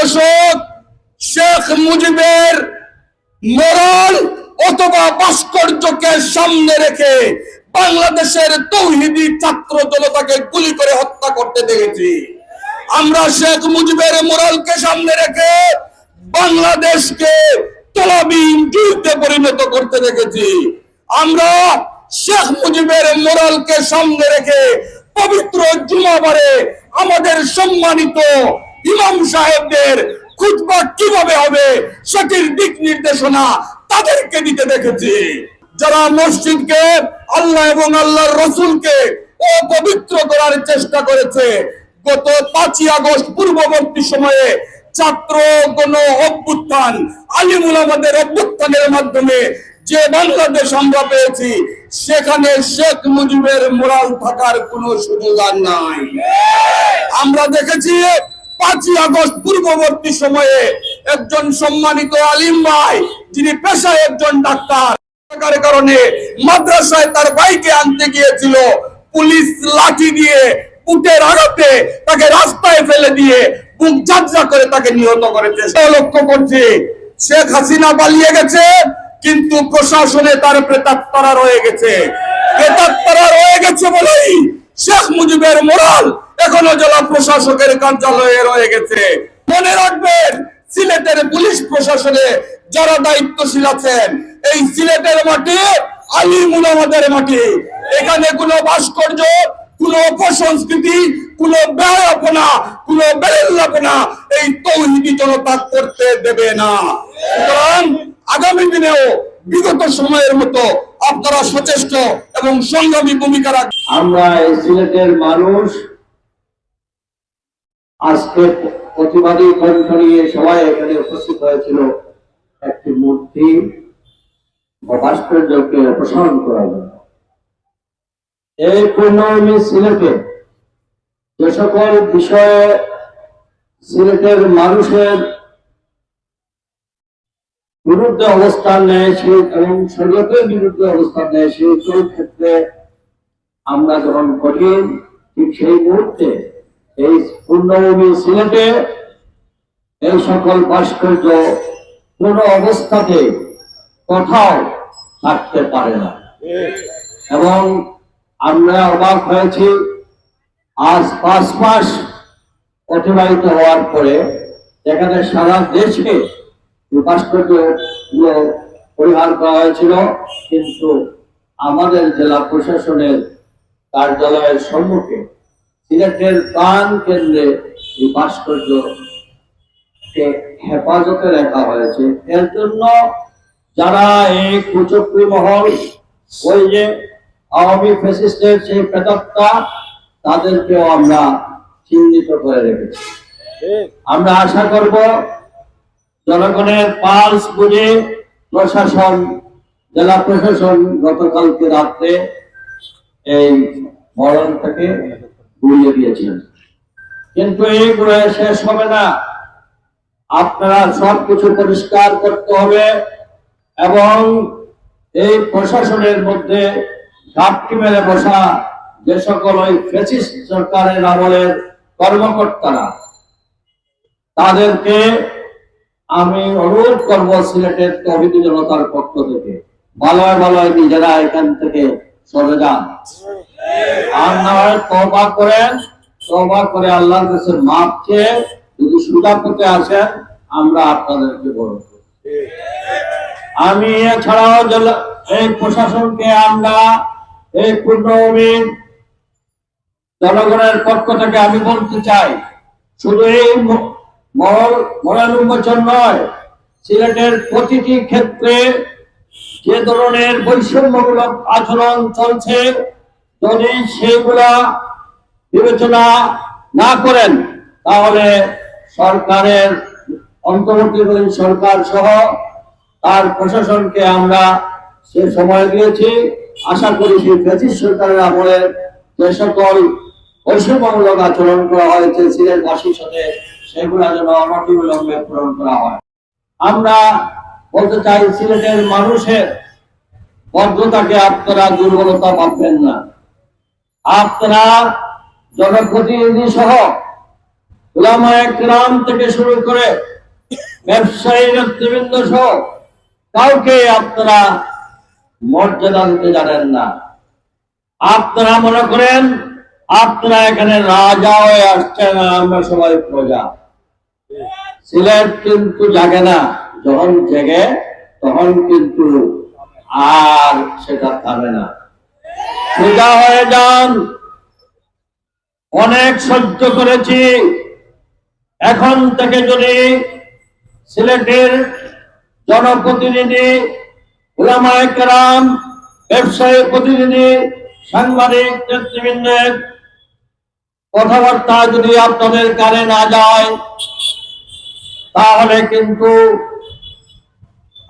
দর্শক, শেখ মুজিবের মোরাল অথবা ভাস্কর্যকে সামনে রেখে বাংলাদেশের তৌহিদি ছাত্র জনতাকে গুলি করে হত্যা করতে দেখেছি। আমরা শেখ মুজিবের মোরালকে সামনে রেখে বাংলাদেশকে তলাবিহীন যুদ্ধে পরিণত করতে দেখেছি। আমরা শেখ মুজিবের মোরালকে সামনে রেখে পবিত্র জুমাবারে আমাদের সম্মানিত ইমাম সাহেবদের খুতবা কীভাবে হবে সেটির দিক নির্দেশনা তাদেরকে দিতে দেখেছি। যারা মসজিদকে আল্লাহ এবং আল্লাহর রসুলকে অপবিত্র করার চেষ্টা করেছে, গত পাঁচই আগস্ট পূর্ববর্তী সময়ে ছাত্র গণ অভ্যুত্থান, আলিমুল আমাদের অভ্যুত্থানের মাধ্যমে যে বাংলাদেশ আমরা পেয়েছি, সেখানে শেখ মুজিবের মোরাল থাকার কোনো সুযোগ আর নাই। আমরা দেখেছি পাঁচই আগস্ট পূর্ববর্তী সময়ে একজন সম্মানিত আলিম ভাই, যিনি পেশায় একজন ডাক্তার কারণে মাদ্রাসায় তার ভাইকে আনতে গিয়েছিল। পুলিশ লাঠি দিয়ে উটের আঘাতে তাকে রাস্তায় ফেলে দিয়ে বুক যাত্রা করে তাকে নিহত করেছে। সে লক্ষ্য করছে। শেখ হাসিনা পালিয়ে গেছে, কিন্তু প্রশাসনে তার প্রেতাত্মারা রয়ে গেছে। প্রেতাত্মারা রয়ে গেছে বলেই শেখ মুজিবের মোরাল এখনও জেলা প্রশাসকের কার্যালয়ে রয়ে গেছে। মনে রাখবেন, সিলেটের পুলিশ প্রশাসনে যারা দায়িত্বশীল আছেন, এই সিলেটের মাটি, আলিমুল আমাদের মাটি। এখানে কোনো ভাস্কর্য, কোন অপসংস্কৃতি কোন ব্যয়াপনা কোন বেরেল্লাপনা এই তৌহিদি জনতা করতে দেবে না। সুতরাং আগামী দিনেও বিগত সময়ের মতো আপনারা সচেষ্ট এবং সংগ্রামী ভূমিকা রাখবেন আমরা এই সিলেটের মানুষ। আজকে প্রতিবাদী কণ্ঠ সবাই এখানে উপস্থিত হয়েছিল একটি মূর্তি ভাস্কর্যকে অপসারণ করার জন্য। এই পূর্ণভূমি সিলেটে যে সকল বিষয়ে সিলেটের মানুষের বিরুদ্ধে অবস্থান নেয় সেই এবং শরীয়তের বিরুদ্ধে অবস্থান নেয় সেই সকল ক্ষেত্রে আমরা যখন কঠিন, ঠিক সেই মুহূর্তে এই পূর্ণভূমি সিলেটে এই সকল ভাস্কর্য কোন অবস্থাতে কোথাও থাকতে পারে না। এবং আমরা অবাক হয়েছি, আজ পাঁচ মাস অতিবাহিত হওয়ার পরে এখানে সারা দেশে এই পরিহার করা হয়েছিল, কিন্তু আমাদের জেলা প্রশাসনের কার্যালয়ের সম্মুখে সিলেটের প্রাণ কেন্দ্রে এই ভাস্কর্য হেফাজতে রাখা হয়েছে। এর জন্য যারা এই কুচক্রী মহল, ওই যে আওয়ামী ফেসিস্টের সেই প্রেতাত্মা, তাদেরকেও আমরা চিহ্নিত করে রেখেছি। আমরা আশা করব জনগণের পালস বুঝে প্রশাসন, জেলা প্রশাসন গতকালকে রাত্রে এই মরণটাকে ঘুরিয়ে দিয়েছিলেন। কিন্তু এই এইগুলো শেষ হবে না। আপনারা সবকিছু পরিষ্কার করতে হবে এবং এই প্রশাসনের মধ্যে ঘাপটি মেরে বসা যে সকল ওই ফেসিস্ট সরকারের আমলের কর্মকর্তারা, তাদেরকে আমি অনুরোধ করব সিলেটের তহিদি জনতার পক্ষ থেকে। ভালোয় ভালোয় নিজেরা এখান থেকে সরে যান। আর না হয় তবা করেন তবা করে আল্লাহর কাছে মাপ চেয়ে যদি সুদা পথে আসেন, আমরা আপনাদেরকে বলব আমি এছাড়াও এই প্রশাসনকে আমরা, এই পূর্ণভূমি জনগণের পক্ষ থেকে আমি বলতে চাই, শুধু এই ম- মরল মরাল উন্মোচন নয়। সিলেটের প্রতিটি ক্ষেত্রে যে ধরনের বৈষম্যমূলক আচরণ চলছে, যদি সেগুলা বিবেচনা না করেন, তাহলে সরকারের অন্তর্বর্তীকালীন সরকার সহ তার প্রশাসনকে আমরা সে সময় দিয়েছি। আশা করি সেই ব্রিটিশ সরকারের আমলে যে সকল বৈষম্যমূলক আচরণ করা হয়েছে সিলেটবাসীর সাথে সেগুলা যেন অনতিবিলম্বে পূরণ করা হয়। আমরা বলতে চাই, সিলেটের মানুষের বদ্ধতাকে আপনারা দুর্বলতা ভাববেন না। আপনারা জনপ্রতিনিধি সহ কেরাম থেকে শুরু করে ব্যবসায়ী নেতৃবৃন্দ সহ কাউকে আপনারা মর্যাদা দিতে জানেন না। আপনারা মনে করেন, আপনারা এখানে রাজা হয়ে আসছেন আমরা সবাই প্রজা। সিলেট কিন্তু জাগে না, যখন জেগে তখন কিন্তু আর সেটা থামে না। সোজা হয়ে যান। অনেক সহ্য করেছি। এখন থেকে যদি সিলেটের জনপ্রতিনিধি, ওলামায়ে কেরাম, ব্যবসায়ী প্রতিনিধি, সাংবাদিক, নেতৃবৃন্দের কথাবার্তা যদি আপনাদের কানে না যায় তাহলে কিন্তু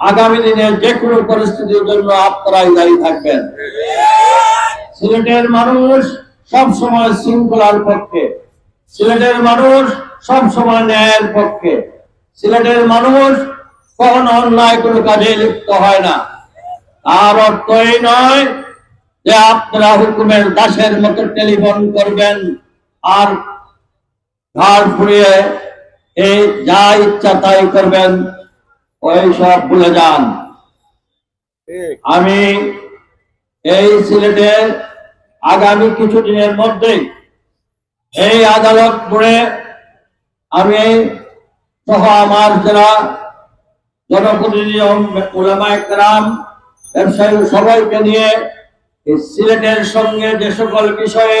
আগামী দিনে যে কোনো পরিস্থিতির জন্য আপনারাই দায়ী থাকবেন। সিলেটের মানুষ সব সময় শৃঙ্খলার পক্ষে। সিলেটের মানুষ সব সময় ন্যায়ের পক্ষে। সিলেটের মানুষ কখনো অন্যায় কোনো কাজে লিপ্ত হয় না। তার অর্থ এই নয় যে আপনারা হুকুমের দাসের মতো টেলিফোন করবেন আর ঘাড় ফুরিয়ে এই যা ইচ্ছা তাই করবেন, ওই সব ভুলে যান। আমি এই সিলেটে আগামী কিছু দিনের মধ্যেই এই আদালত পড়ে আমি সহ আমার যারা জনপ্রতিনিধি সবাইকে নিয়ে সিলেটের সঙ্গে যে সকল বিষয়ে